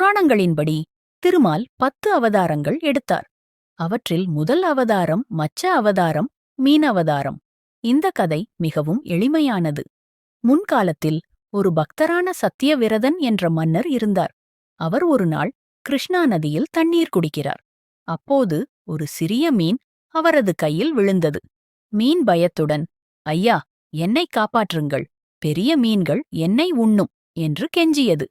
புராணங்களின்படி திருமால் பத்து அவதாரங்கள் எடுத்தார். அவற்றில் முதல் அவதாரம் மச்ச அவதாரம் மீன் அவதாரம். இந்த கதை மிகவும் எளிமையானது. முன்காலத்தில் ஒரு பக்தரான சத்தியவிரதன் என்ற மன்னர் இருந்தார். அவர் ஒரு நாள் கிருஷ்ணா நதியில் தண்ணீர் குடிக்கிறார். அப்போது ஒரு சிறிய மீன் அவரது கையில் விழுந்தது. மீன் பயத்துடன் ஐயா என்னை காப்பாற்றுங்கள். பெரிய மீன்கள் என்னை உண்ணும் என்று கெஞ்சியது.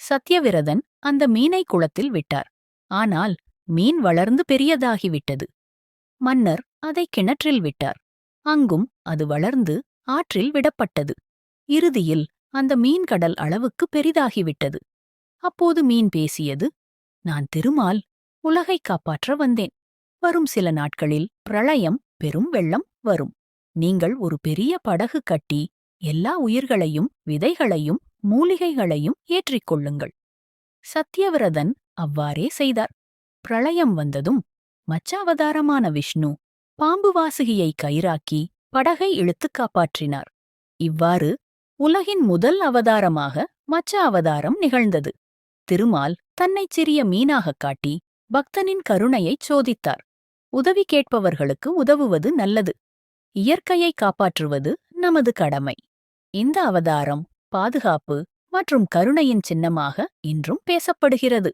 சத்யவிரதன் அந்த மீனை குளத்தில் விட்டார். ஆனால் மீன் வளர்ந்து பெரியதாகிவிட்டது. மன்னர் அதை கிணற்றில் விட்டார். அங்கும் அது வளர்ந்து ஆற்றில் விடப்பட்டது. இறுதியில் அந்த மீன் கடல் அளவுக்கு பெரிதாகிவிட்டது. அப்போது மீன் பேசியது நான் திருமால் உலகைக் காப்பாற்ற வந்தேன். வரும் சில நாட்களில் பிரளயம் பெரும் வெள்ளம் வரும். நீங்கள் ஒரு பெரிய படகு கட்டி எல்லா உயிர்களையும் விதைகளையும் மூலிகைகளையும் ஏற்றிக் கொள்ளுங்கள் சத்யவிரதன் அவ்வாறே செய்தார். பிரளயம் வந்ததும் மச்சாவதாரமான விஷ்ணு பாம்பு வாசுகியை கயிறாக்கி படகை இழுத்துக் காப்பாற்றினார். இவ்வாறு உலகின் முதல் அவதாரமாக மச்ச அவதாரம் நிகழ்ந்தது. திருமால் தன்னைச் சிறிய மீனாகக் காட்டி பக்தனின் கருணையைச் சோதித்தார். உதவி கேட்பவர்களுக்கு உதவுவது நல்லது. இயற்கையை காப்பாற்றுவது நமது கடமை. இந்த அவதாரம் பாதுகாப்பு மற்றும் கருணையின் சின்னமாக இன்றும் பேசப்படுகிறது.